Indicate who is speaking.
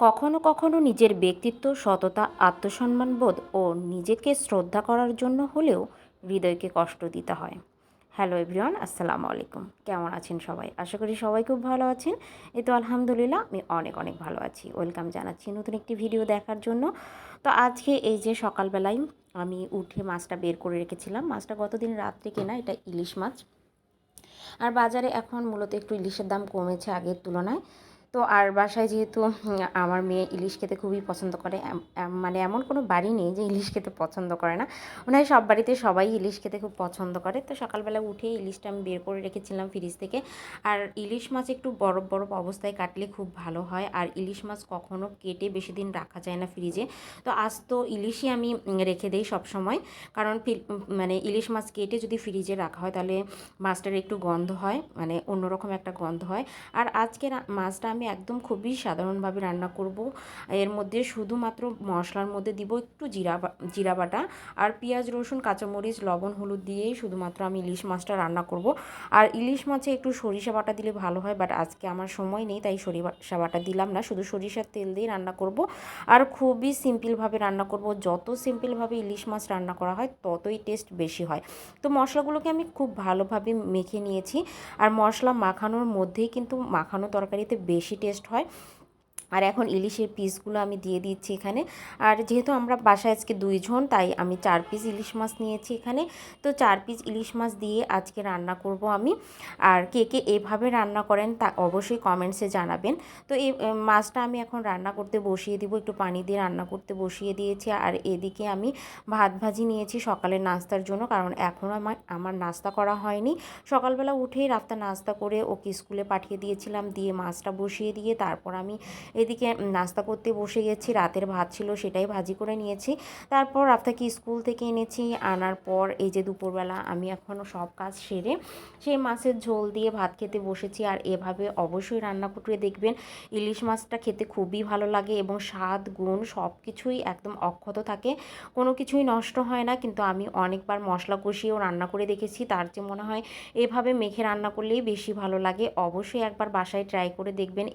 Speaker 1: কখনো কখনো নিজের ব্যক্তিত্ব, সততা আত্মসম্মানবোধ ও নিজেকে শ্রদ্ধা করার জন্য হলেও হৃদয়কে কষ্ট দিতে হয়। হ্যালো এভরিওয়ান আসসালামু আলাইকুম। কেমন আছেন সবাই? আশা করি সবাই খুব ভালো আছেন। এ তো আলহামদুলিল্লাহ, আমি অনেক অনেক ভালো আছি। ওয়েলকাম জানাচ্ছি নতুন একটি ভিডিও দেখার জন্য। তো আজকে এই যে সকালবেলায় আমি উঠে মাছটা বের করে রেখেছিলাম। মাছটা গতদিন রাত্রে কেনা? এটা ইলিশ মাছ। আর বাজারে এখন মূলত একটু ইলিশের দাম কমেছে আগের তুলনায়। তো আর বাসায় যেহেতু আমার মেয়ে ইলিশ খেতে খুবই পছন্দ করে মানে এমন কোনো বাড়ি নেই যে ইলিশ খেতে পছন্দ করে না। হয় সব বাড়িতে সবাই ইলিশ খেতে খুব পছন্দ করে। তো সকালবেলা উঠে ইলিশটা আমি বের করে রেখেছিলাম ফ্রিজ থেকে। আর ইলিশ মাছ একটু বরফ বরফ অবস্থায় কাটলে খুব ভালো হয়। আর ইলিশ মাছ কখনো কেটে বেশি দিন রাখা যায় না ফ্রিজে। তো আজ তো ইলিশই আমি রেখে দিই সব সময় কারণ মানে ইলিশ মাছ কেটে যদি ফ্রিজে রাখা হয় তাহলে মাছটার একটু গন্ধ হয় মানে অন্যরকম একটা গন্ধ হয়। আর আজকে রা- মাছটা আমি একদম খুবই সাধারণভাবে রান্না করব। এর মধ্যে শুধুমাত্র মশলার মধ্যে দিব একটু জিরা জিরা বাটা আর পেঁয়াজ, রসুন, কাঁচামরিচ, লবণ, হলুদ দিয়েই শুধুমাত্র আমি ইলিশ মাছটা রান্না করব। আর ইলিশ মাছে একটু সরিষা বাটা দিলে ভালো হয়, বাট আজকে আমার সময় নেই, তাই সরিষা বাটা দিলাম না, শুধু সরিষার তেল দিয়ে রান্না করব। আর খুবই সিম্পলভাবে রান্না করব, যত সিম্পলভাবে ইলিশ মাছ রান্না করা হয়, ততই টেস্ট বেশি হয়। তো মশলাগুলোকে আমি খুব ভালোভাবে মেখে নিয়েছি। আর মশলা মাখানোর মধ্যেই কিন্তু মাখানো তরকারিতে বেশি টেস্ট হয়। আর এখন ইলিশের পিসগুলো আমি দিয়ে দিচ্ছি এখানে। আর যেহেতু আমরা বাসায় আজকে দুইজন, তাই আমি চার পিস ইলিশ মাছ নিয়েছি এখানে। তো চার পিস ইলিশ মাছ দিয়ে আজকে রান্না করব আমি। আর কে কে এভাবে রান্না করেন তা অবশ্যই কমেন্টসে জানাবেন। তো এই মাছটা আমি এখন রান্না করতে বসিয়ে দিব, একটু পানি দিয়ে রান্না করতে বসিয়ে দিয়েছি। আর এদিকে আমি ভাত ভাজি নিয়েছি সকালের নাস্তার জন্য, কারণ এখনও আমার আমার নাস্তা করা হয়নি। সকালবেলা উঠেই রাস্তা নাস্তা করে ওকে স্কুলে পাঠিয়ে দিয়েছিলাম, দিয়ে মাছটা বসিয়ে দিয়ে তারপর আমি এদিকে নাস্তা করতে বসে গেছি, রাতের ভাত ছিল সেটাই ভাজি করে নিয়েছি। তারপর রাফতাকে স্কুল থেকে এনেছি, আনার পর এই যে দুপুরবেলা আমি এখনও সব কাজ সেরে সেই মাছের ঝোল দিয়ে ভাত খেতে বসেছি। আর এভাবে অবশ্যই রান্না করে দেখবেন, ইলিশ মাছটা খেতে খুবই ভালো লাগে এবং স্বাদ, গুণ সব কিছুই একদম অক্ষত থাকে। কোনো কিছুই নষ্ট হয় না, কিন্তু আমি অনেকবার মশলা কষিয়েও রান্না করে দেখেছি। তার চেয়ে মনে হয় এভাবে মেখে রান্না করলেই বেশি ভালো লাগে। অবশ্যই একবার বাসায় ট্রাই করে দেখবেন।